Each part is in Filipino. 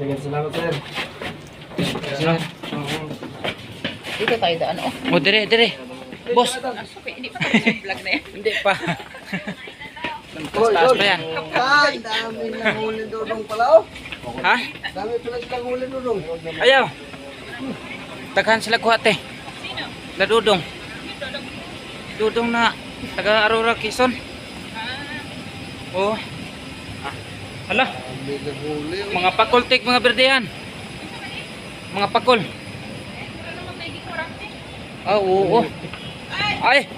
Dagan salamat sir. Sino? Dito tayo daan. Oh, O, dire, dire. Boss, okay, hindi pa tayo sa vlog na yan. hindi pa. Taas pa yan. Ah, dami na huli dudong pala oh. Ha? Dami pala silang huli dudong. Ayaw. Taghan sila kuhate. La Dudong. Dudong na taga Aurora Quezon. Oh. Ah. Hala, mga pakultik mga berdehan. Mga pakol. Ah, oo. oo. Ay.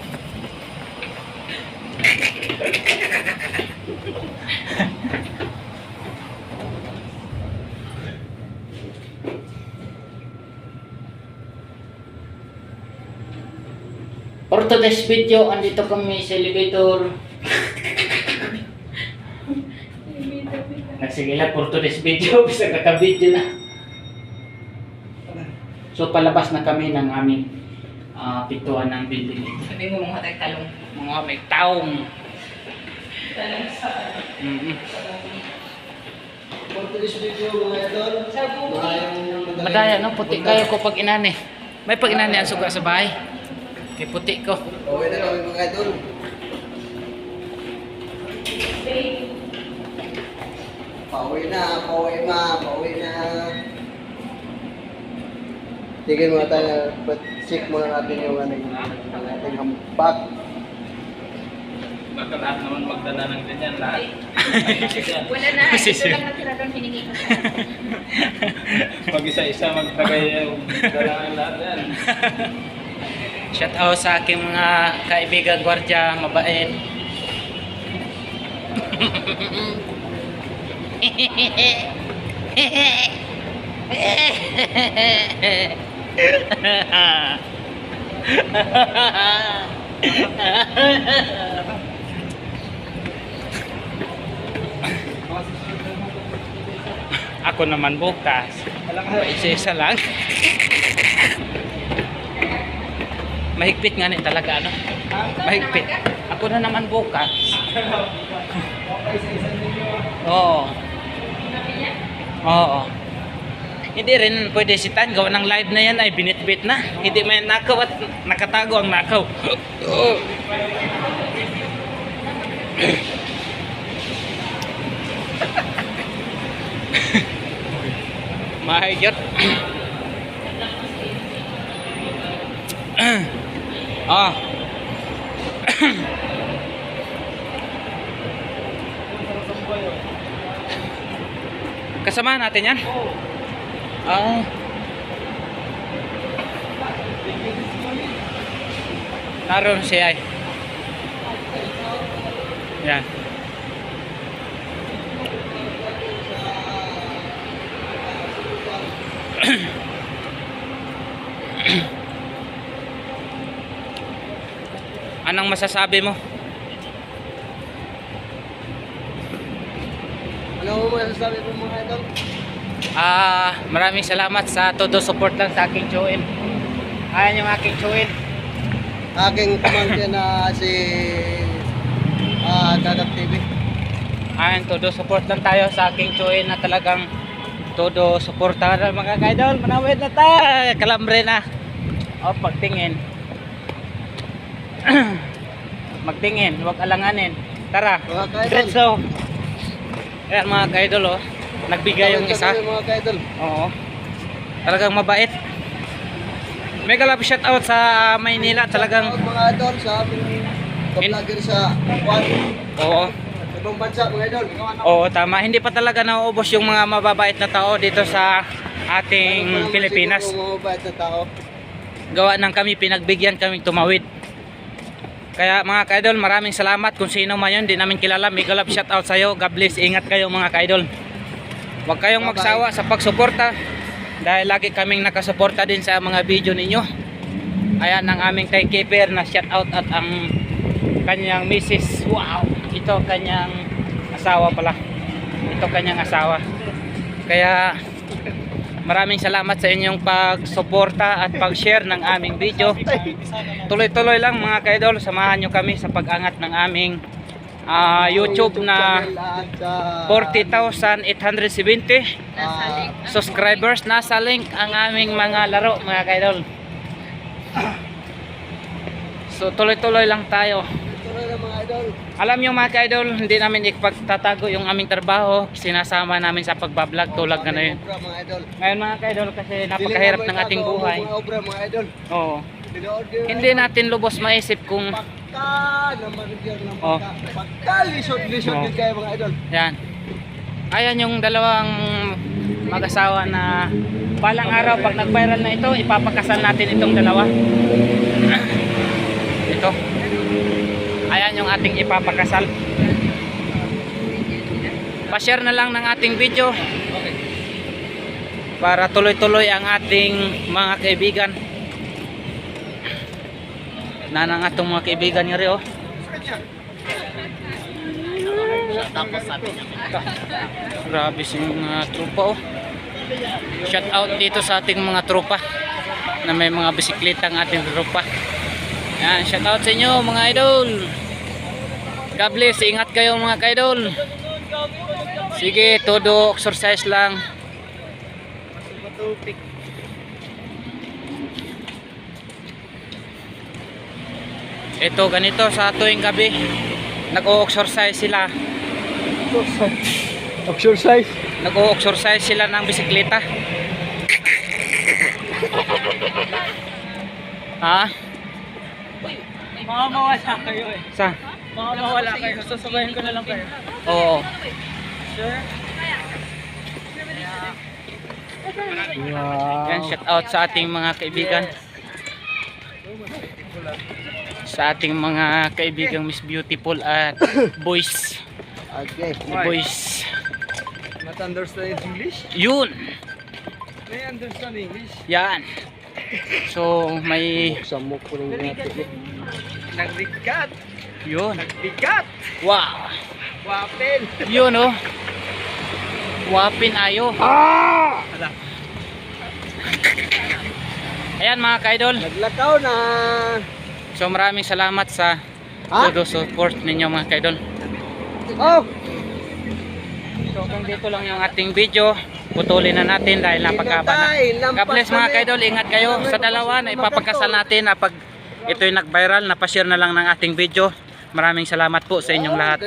For today's video, andito kami sa elevator. Sige lang, for today's video, bisa kaka-video na. So palabas na kami ng aming ah, pintuan ng building ito. Sabi mo mga tayo talong. Mga may taong. Talong sa... Mm For today's video mga idol. Maayong Madaya no, puti kayo ko pag inani. May pag inani ang suga sa bahay. Kay puti ko. Uwi na kami mga idol. Pauwi na, pauwi ma, pauwi na. Sige mga tayo, but check muna natin yung ano, yung ating hambak. Baka lahat naman magdala ng ganyan, lahat. Wala na. Ito lang natira doon hiningi ko sa Pag isa-isa magtagay yung dala ng lahat yan. Shout out sa aking mga kaibigan gwardiya, mabait. Ako naman bukas. Isa-isa lang. Mahigpit nga ni talaga ano. Mahigpit. Ako na naman bukas. Oo. Oo. Hindi rin pwede si Tan gawa ng live na yan ay binitbit na. Hindi may nakaw at nakatago ang nakaw. Oo. Mahigit. ah. Kasama natin yan? Ah. Naroon siya ay. Yan. Anong masasabi mo? Ano mo masasabi mo mga idol? Ah, maraming salamat sa todo support lang sa aking join. Ayan yung aking join. Aking pamangkin na si ah Dadak TV. Ayan, todo support lang tayo sa aking join na talagang todo suportahan ng mga kaidol. Manawid na tayo. Kalambre na. O, pagtingin. Magtingin, huwag alanganin. Tara, Mga kaidol. diretso. Ayan mga kaidol, oh. Nagbigay yung isa. Mga kaidol. Oo. Talagang mabait. Mega love shout out sa Maynila. Talagang, Mga idol sa vlogger sa Juan. oo. Ibang bansa mga idol. Oo, tama. Hindi pa talaga nauubos yung mga mababait na tao dito sa ating Pilipinas. Mga mabait na tao. Gawa ng kami, pinagbigyan kaming tumawid. Kaya mga kaidol, maraming salamat kung sino man yun. Hindi namin kilala. Mega love shout out sa'yo. God bless. Ingat kayo mga kaidol. Huwag kayong Bye-bye. magsawa sa pagsuporta. Dahil lagi kaming nakasuporta din sa mga video ninyo. Ayan ang aming kay Keeper na shout out at ang kanyang misis. Wow! Ito kanyang asawa pala. Ito kanyang asawa. Kaya maraming salamat sa inyong pagsuporta at pag-share ng aming video. Tuloy-tuloy lang mga kaidol, samahan nyo kami sa pag-angat ng aming ah, YouTube na channel at sa 40,870 Nasa Ah, link. subscribers. Nasa link ang aming mga laro mga kaidol. So tuloy-tuloy lang tayo. Na idol. Alam nyo mga kaidol, hindi namin ipagtatago yung aming trabaho. Sinasama namin sa pagbablog tulad na yun. Mga idol. Ngayon mga kaidol kasi napakahirap ng na ating buhay. Obra mga idol. Oo. Yun, Hindi natin lubos maisip kung Pagka naman yun ng Oh. pagka. Pagka lisod-lisod Oh. yun kayo mga idol. Yan. Ayan yung dalawang mag-asawa na balang araw pag nag-viral na ito, ipapakasal natin itong dalawa. Ito. Ayan yung ating ipapakasal. Pa-share na lang ng ating video para tuloy-tuloy ang ating mga kaibigan. Na ng atong mga kaibigan nga rin, oh. Grabe si mga tropa oh. Shout out dito sa ating mga tropa na may mga bisikleta ang ating tropa. Yan, shout out sa inyo mga idol. God bless, ingat kayo mga idol. Sige, todo exercise lang. Ito ganito sa tuwing gabi nag-o-exercise sila Exercise. nag-o-exercise sila ng bisikleta. ha? Mga mawala kayo eh. Sa? Mga mawala kayo. Sasabayin ko na lang kayo. Oo. Sure? Wow. Yan, shout out sa ating mga kaibigan. Sa ating mga kaibigang Miss Beautiful at boys. Okay. Boys. Not understand English? Yun. May understand English? Yan. So, may Buksan mo po ng natin. Nagbigat! Yun. Nagbigat! Wow. Wapin! Yun oh. Wapin ayo. Ah! Ayan mga kaidol. Naglakaw na. So maraming salamat sa todo support ninyo mga kaidol. Oh! So kung dito lang yung ating video, putulin na natin dahil napakaba na. God bless mga kaidol, ingat kayo sa dalawa na ipapakasal natin na pag ito'y nag-viral, napashare na lang ng ating video. Maraming salamat po sa inyong lahat.